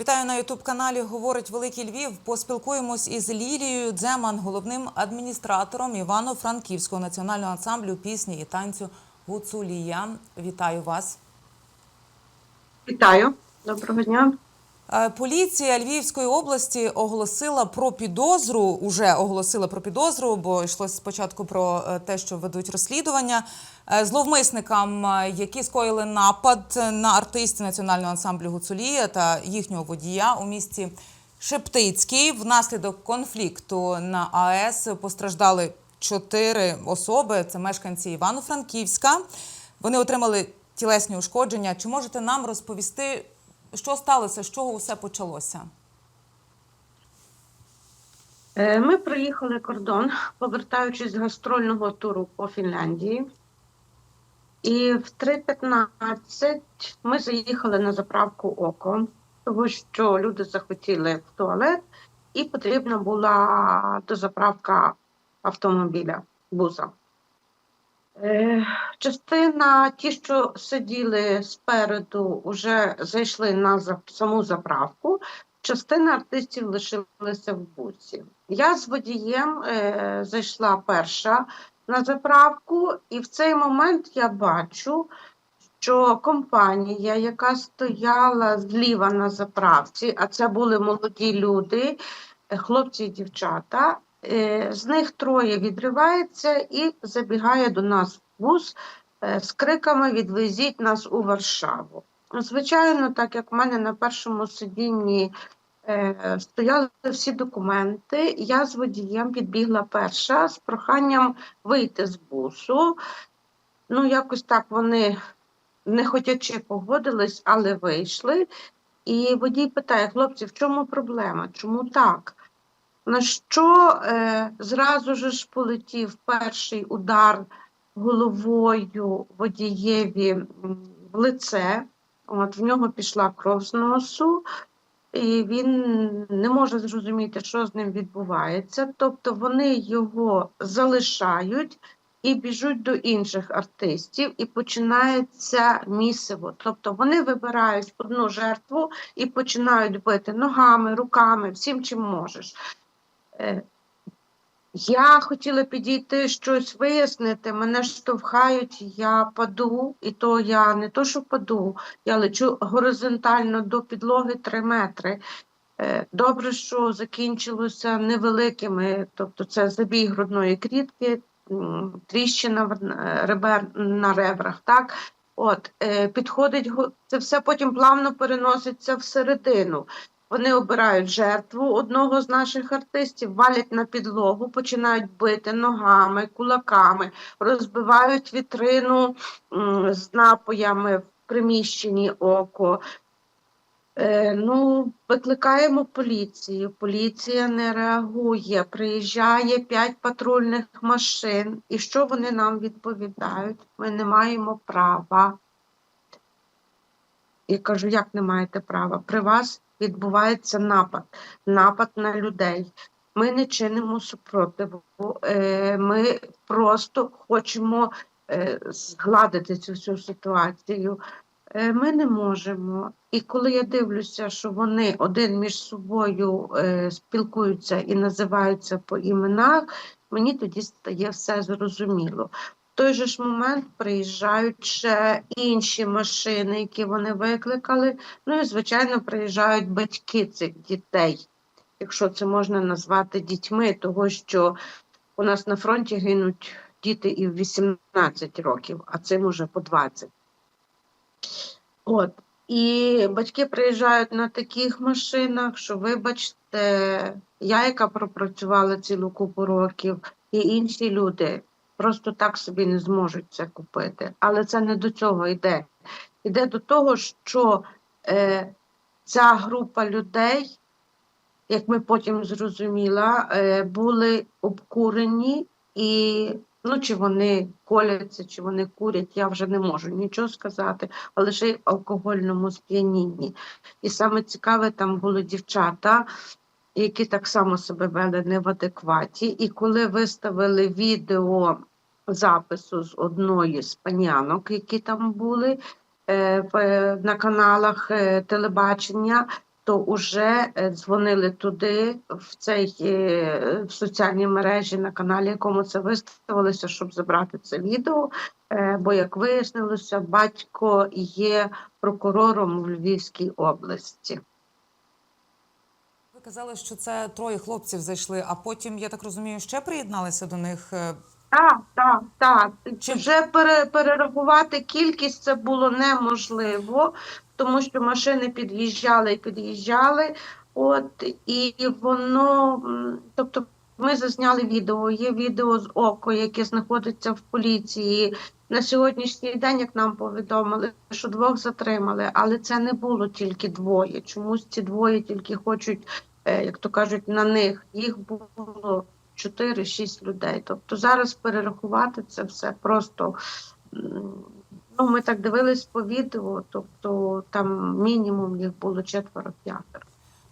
Вітаю на Ютуб каналі Говорить Великий Львів. Поспілкуємось із Лілією Дземан, головним адміністратором Івано-Франківського національного ансамблю пісні і танцю Гуцулія. Вітаю вас. Вітаю, доброго дня. Е, Поліція Львівської області оголосила про підозру. Уже оголосила про підозру, бо йшлося спочатку про е, те, що ведуть розслідування е, зловмисникам, які скоїли напад на артистів національного ансамблю Гуцулія та їхнього водія у місті Шептицький. Внаслідок конфлікту на АЕС постраждали чотири особи. Це мешканці Івано-Франківська. Вони отримали тілесні ушкодження. Чи можете нам розповісти? Що сталося? З чого усе почалося? Е, Ми проїхали кордон, повертаючись з гастрольного туру по Фінляндії. І в 3.15 ми заїхали на заправку Око, тому що люди захотіли в туалет, і потрібна була дозаправка автомобіля, буза. Е, Частина, ті, що сиділи спереду, вже зайшли на саму заправку. Частина артистів лишилася в бусі. Я з водієм е, зайшла перша на заправку, і в цей момент я бачу, що компанія, яка стояла зліва на заправці, а це були молоді люди, е, хлопці і дівчата, з них троє відривається і забігає до нас бус е, з криками Відвезіть нас у Варшаву. Звичайно, так як в мене на першому сидінні е, стояли всі документи, я з водієм підбігла перша з проханням вийти з бусу. Ну, якось так вони не хотячи погодились, але вийшли. І водій питає: хлопці, в чому проблема? Чому так? На що е, зразу ж полетів перший удар головою водієві в лице. От, в нього пішла кров з носу, і він не може зрозуміти, що з ним відбувається. Тобто вони його залишають і біжуть до інших артистів, і починається місиво. Тобто вони вибирають одну жертву і починають бити ногами, руками, всім, чим можеш. Е, Я хотіла підійти щось вияснити, мене штовхають, я паду, і то я не то, що паду, я лечу горизонтально до підлоги 3 метри. Е, Добре, що закінчилося невеликими, тобто це забій грудної клітки, м, тріщина ребер на ребрах. Так? От, е, підходить, це все потім плавно переноситься всередину. Вони обирають жертву одного з наших артистів, валять на підлогу, починають бити ногами, кулаками, розбивають вітрину з напоями в приміщенні око. Е, ну, викликаємо поліцію. Поліція не реагує. Приїжджає п'ять патрульних машин. І що вони нам відповідають? Ми не маємо права. Я кажу, як не маєте права? При вас відбувається напад, напад на людей. Ми не чинимо супротиву. Е, Ми просто хочемо е, згладити цю всю ситуацію. Е, Ми не можемо. І коли я дивлюся, що вони один між собою спілкуються і називаються по іменах, мені тоді стає все зрозуміло. Той же ж момент приїжджають ще інші машини, які вони викликали. Ну і, звичайно, приїжджають батьки цих дітей, якщо це можна назвати дітьми, того що у нас на фронті гинуть діти і в 18 років, а цим уже по 20. От. І батьки приїжджають на таких машинах, що, вибачте, я, яка пропрацювала цілу купу років, і інші люди просто так собі не зможуть це купити. Але це не до цього йде. Йде до того, що е, ця група людей, як ми потім зрозуміла, е, були обкурені і. Ну, чи вони коляться, чи вони курять, я вже не можу нічого сказати, а лише в алкогольному сп'янінні. І саме цікаве, там були дівчата, які так само себе вели не в адекваті. І коли виставили відео запису з одної з панянок, які там були е, на каналах е, телебачення, то вже е, дзвонили туди, в цей е, в соціальній мережі на каналі, якому це виставилося, щоб забрати це відео. Е, Бо, як вияснилося, батько є прокурором в Львівській області. Ви казали, що це троє хлопців зайшли, а потім, я так розумію, ще приєдналися до них. Так, так, так. Чи- Вже пере, перерахувати кількість це було неможливо, тому що машини під'їжджали і під'їжджали. От і воно, м, тобто, ми зазняли відео. Є відео з око, яке знаходиться в поліції. На сьогоднішній день, як нам повідомили, що двох затримали, але це не було тільки двоє. Чомусь ці двоє тільки хочуть, е, як то кажуть, на них. Їх було 4-6 людей. Тобто зараз перерахувати це все просто. Ну, ми так дивились по відео, тобто там мінімум їх було четверо-п'ятеро.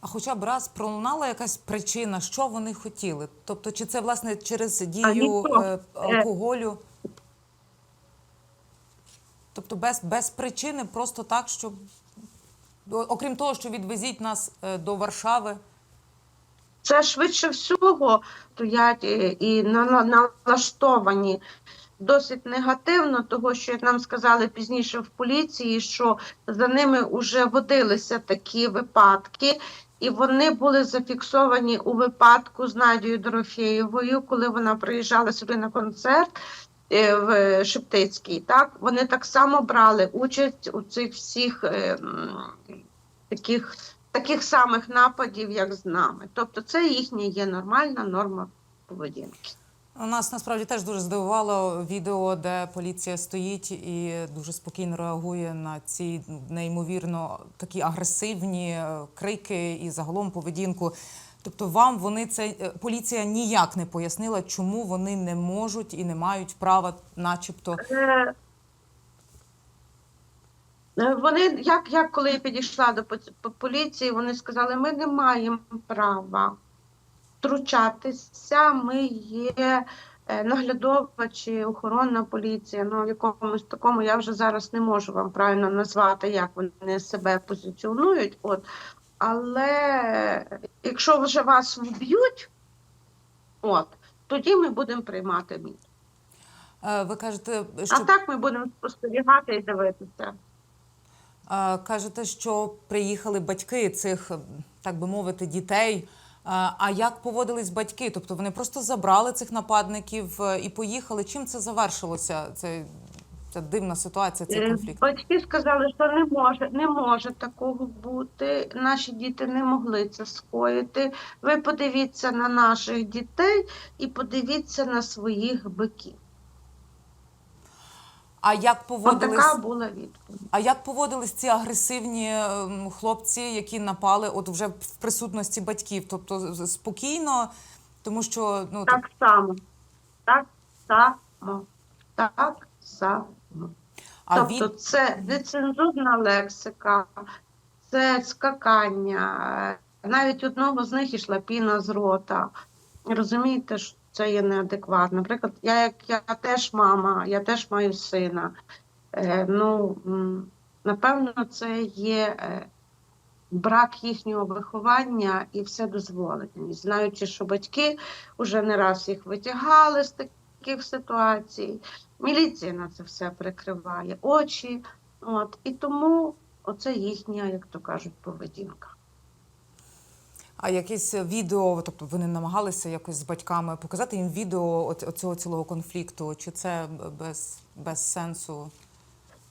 А хоча б раз пролунала якась причина, що вони хотіли? Тобто, чи це власне через дію е, алкоголю? Тобто без, без причини, просто так, щоб окрім того, що відвезіть нас е, до Варшави. Це швидше всього стоять е, і на- на- налаштовані досить негативно, того що як нам сказали пізніше в поліції, що за ними вже водилися такі випадки, і вони були зафіксовані у випадку з Надією Дорофєєвою, коли вона приїжджала сюди на концерт. е, В Шептицький, так вони так само брали участь у цих всіх е, таких таких самих нападів, як з нами. Тобто, це їхня є нормальна норма поведінки. Нас насправді теж дуже здивувало відео, де поліція стоїть і дуже спокійно реагує на ці неймовірно такі агресивні е, крики і загалом поведінку. Тобто, вам вони це е, поліція ніяк не пояснила, чому вони не можуть і не мають права, начебто. Е, Вони, як, як коли я підійшла до поліції, вони сказали, ми не маємо права втручатися, ми є е, наглядова чи охоронна поліція, ну в якомусь такому я вже зараз не можу вам правильно назвати, як вони себе позиціонують. От. Але е, якщо вже вас вб'ють, от, тоді ми будемо приймати мір. Ви кажете, А що так ми будемо спостерігати і дивитися. Кажете, що приїхали батьки цих, так би мовити, дітей. А як поводились батьки? Тобто вони просто забрали цих нападників е, і поїхали. Чим це завершилося? Це, це дивна ситуація, цей Е, конфлікт. Батьки сказали, що не може, не може такого бути. Наші діти не могли це скоїти. Ви подивіться на наших дітей і подивіться на своїх биків. А як поводились? така була відповідь. А як поводились ці агресивні ем, хлопці, які напали, от вже в присутності батьків? Тобто спокійно, тому що ну Так само. Так само. Так само. а тобто він це нецензурна лексика, це скакання. Навіть одного з них ішла піна з рота. Розумієте, що це є неадекватно. Наприклад, я як я теж мама, я теж маю сина. Е, ну, напевно, це є е, брак їхнього виховання і все вседозволеність. Знаючи, що батьки вже не раз їх витягали з таких ситуацій. Міліція на це все прикриває очі. От, і тому оце їхня, як то кажуть, поведінка. А якесь відео, тобто ви не намагалися якось з батьками показати їм відео от, оцього цілого конфлікту, чи це без, без сенсу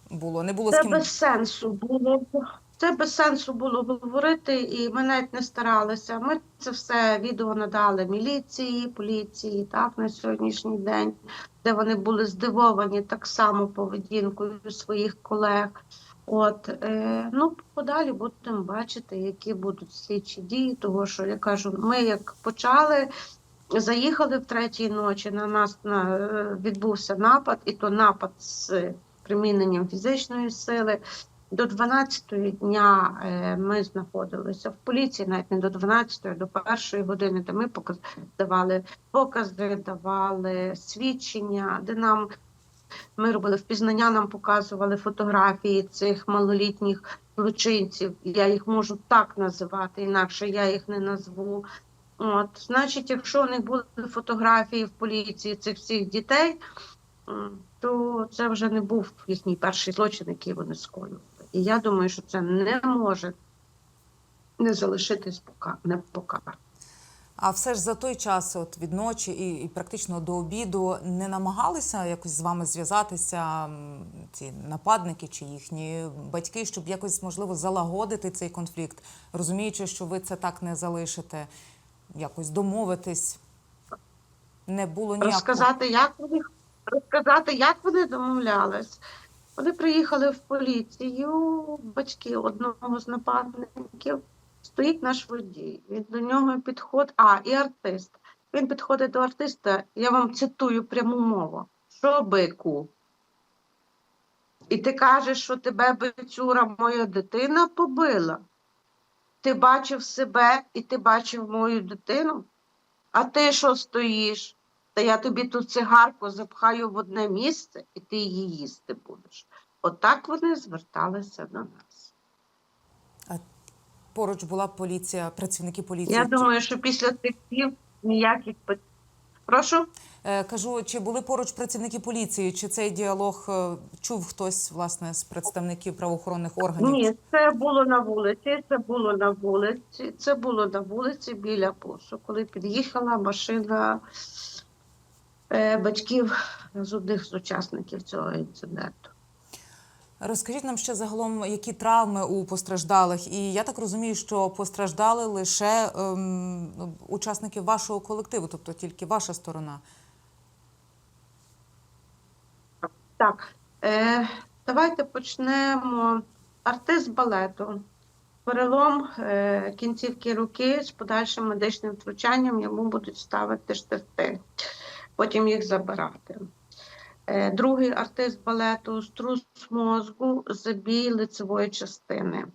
було? Не було з ким без сенсу було. Це без сенсу було говорити, і ми навіть не старалися. Ми це все відео надали міліції, поліції, так на сьогоднішній день, де вони були здивовані так само поведінкою своїх колег. От е, ну подалі будемо бачити, які будуть слідчі дії. Того що я кажу, ми як почали. Заїхали в третій ночі. На нас на, е, відбувся напад, і то напад з приміненням фізичної сили. До 12-ї дня е, ми знаходилися в поліції, навіть не до 12-ї, до першої години, де ми давали покази, давали свідчення, де нам ми робили впізнання, нам показували фотографії цих малолітніх злочинців, я їх можу так називати, інакше я їх не назву. От, значить, якщо у них були фотографії в поліції цих всіх дітей, то це вже не був їхній перший злочин, який вони скоювали. І я думаю, що це не може не залишитись пока. А все ж за той час, от від ночі і, і практично до обіду, не намагалися якось з вами зв'язатися ці нападники чи їхні батьки, щоб якось можливо залагодити цей конфлікт, розуміючи, що ви це так не залишите, якось домовитись. Не було ніякого. Розказати, як вони розказати, як вони домовлялись. Вони приїхали в поліцію, батьки одного з нападників. Стоїть наш водій. Він до нього підходить. А, і артист. Він підходить до артиста, я вам цитую пряму мову. Що бику? І ти кажеш, що тебе бичура моя дитина побила. Ти бачив себе і ти бачив мою дитину? А ти що стоїш? Та я тобі ту цигарку запхаю в одне місце, і ти її їсти будеш. Отак вони зверталися до нас. Поруч була поліція, працівники поліції. Я думаю, що після цих слів ніяких пит- Прошу? Е, Кажу, чи були поруч працівники поліції, чи цей діалог е, чув хтось власне з представників правоохоронних органів? Ні, це було на вулиці, це було на вулиці, це було на вулиці біля посу, коли під'їхала машина е, батьків з одних з учасників цього інциденту. Розкажіть нам ще загалом, які травми у постраждалих, і я так розумію, що постраждали лише ем, учасники вашого колективу, тобто тільки ваша сторона. Так, е, давайте почнемо. Артист балету. Перелом е, кінцівки руки з подальшим медичним втручанням йому будуть ставити штифти, потім їх забирати. Е, другий артист балету струс мозку, забій лицевої частини.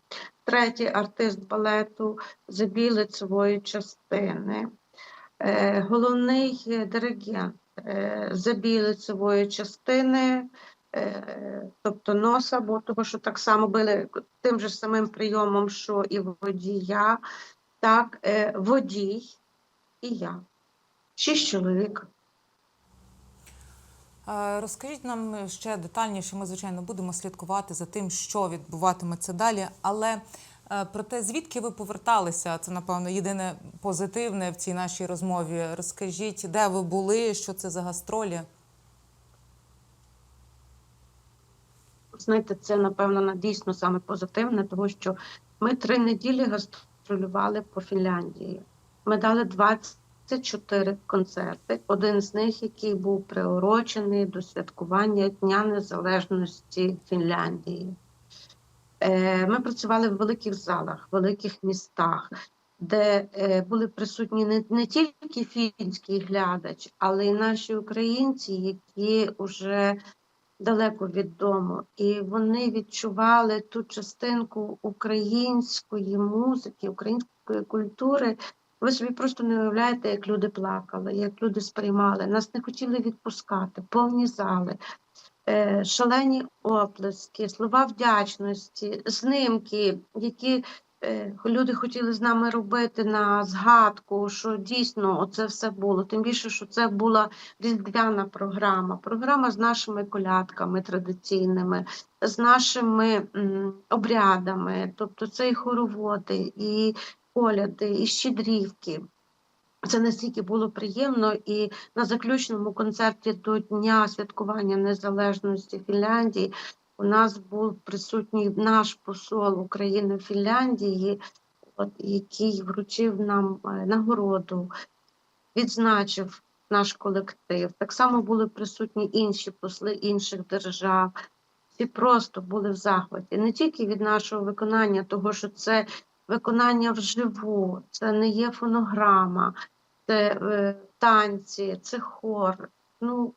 Третій артист балету забій лицевої частини. Е, головний диригент е, забій лицевої частини, тобто носа, бо того, що так само били тим же самим прийомом, що і водія, так, водій і я. Шість чоловік. Е, Розкажіть нам ще детальніше. Ми, звичайно, будемо слідкувати за тим, що відбуватиметься далі. Але е, про те, звідки ви поверталися, це напевно єдине позитивне в цій нашій розмові. Розкажіть, де ви були, що це за гастролі? Знаєте, це напевно на- дійсно саме позитивне, тому що ми три неділі гастролювали по Фінляндії. Ми дали 24 концерти. Один з них, який був приурочений до святкування Дня Незалежності Фінляндії. Е, Ми працювали в великих залах, великих містах, де е, були присутні не, не тільки фінський глядач, але й наші українці, які вже далеко від дому, і вони відчували ту частинку української музики, української культури. Ви собі просто не уявляєте, як люди плакали, як люди сприймали. Нас не хотіли відпускати, повні зали, е, шалені оплески, слова вдячності, знимки, які е, люди хотіли з нами робити на згадку, що дійсно оце все було. Тим більше, що це була різдвяна програма, програма з нашими колядками традиційними, з нашими обрядами, тобто це і хороводи, і коляди, і щедрівки. Це настільки було приємно, і на заключному концерті до Дня святкування незалежності Фінляндії у нас був присутній наш посол України в Фінляндії, от, який вручив нам е, нагороду, відзначив наш колектив. Так само були присутні інші посли інших держав. Всі просто були в захваті. Не тільки від нашого виконання, того, що це виконання вживу, це не є фонограма, це е, танці, це хор. Ну,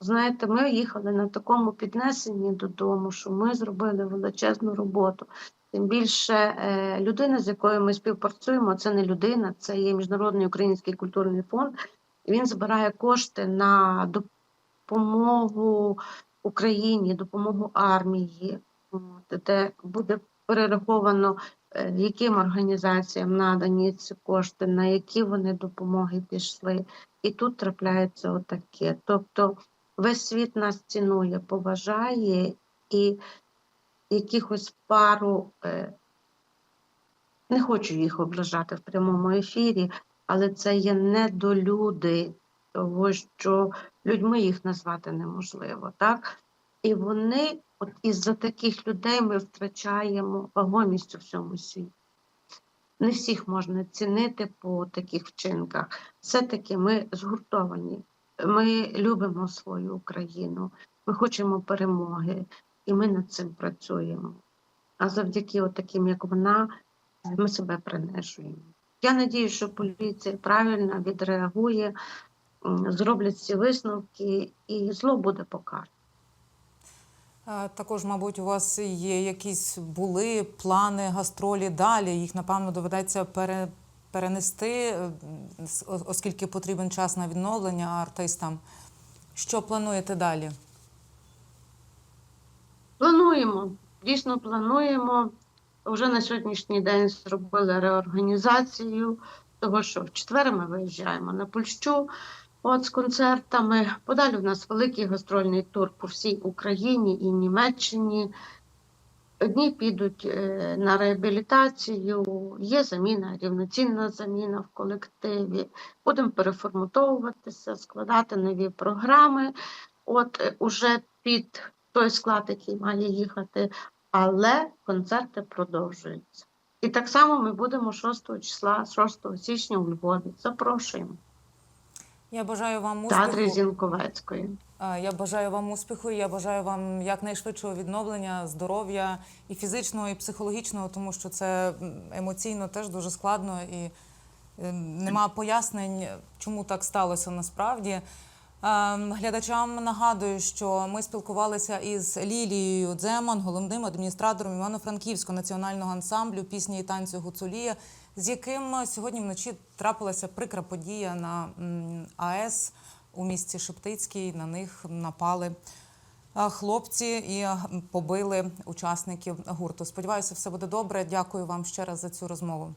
знаєте, ми їхали на такому піднесенні додому, що ми зробили величезну роботу. Тим більше е, людина, з якою ми співпрацюємо, це не людина, це є Міжнародний український культурний фонд. Він збирає кошти на допомогу Україні, допомогу армії, де буде перераховано, яким організаціям надані ці кошти, на які вони допомоги пішли. І тут трапляється отаке. Тобто весь світ нас цінує, поважає і якихось пару, е, не хочу їх ображати в прямому ефірі, але це є недолюди, того що людьми їх назвати неможливо, так? І вони, от із-за таких людей ми втрачаємо вагомість у всьому світі. Не всіх можна цінити по таких вчинках. Все-таки ми згуртовані. Ми любимо свою Україну, ми хочемо перемоги, і ми над цим працюємо. А завдяки таким, як вона, ми себе принижуємо. Я надію, що поліція правильно відреагує, зроблять всі висновки, і зло буде покарано. Також, мабуть, у вас є якісь були плани гастролі далі. Їх напевно доведеться пере, перенести, е, оскільки потрібен час на відновлення артистам. Що плануєте далі? Плануємо, дійсно плануємо. Вже на сьогоднішній день зробили реорганізацію, того що в четвер ми виїжджаємо на Польщу от з концертами. Подалі в нас великий гастрольний тур по всій Україні і Німеччині. Одні підуть е, на реабілітацію, є заміна, рівноцінна заміна в колективі. Будемо переформатовуватися, складати нові програми. От е, уже під той склад, який має їхати, але концерти продовжуються. І так само ми будемо 6 числа, 6 січня у Львові. Запрошуємо. Я бажаю вам Театрі. Зінковецької. Е, Я бажаю вам успіху. Я бажаю вам якнайшвидшого відновлення, здоров'я і фізичного, і психологічного, тому що це емоційно теж дуже складно і е, нема пояснень, чому так сталося насправді. Е, Глядачам нагадую, що ми спілкувалися із Лілією Дземан, головним адміністратором Івано-Франківського національного ансамблю пісні і танцю Гуцулія, з яким сьогодні вночі трапилася прикра подія на АЕС у місті Шептицький. На них напали хлопці і побили учасників гурту. Сподіваюся, все буде добре. Дякую вам ще раз за цю розмову.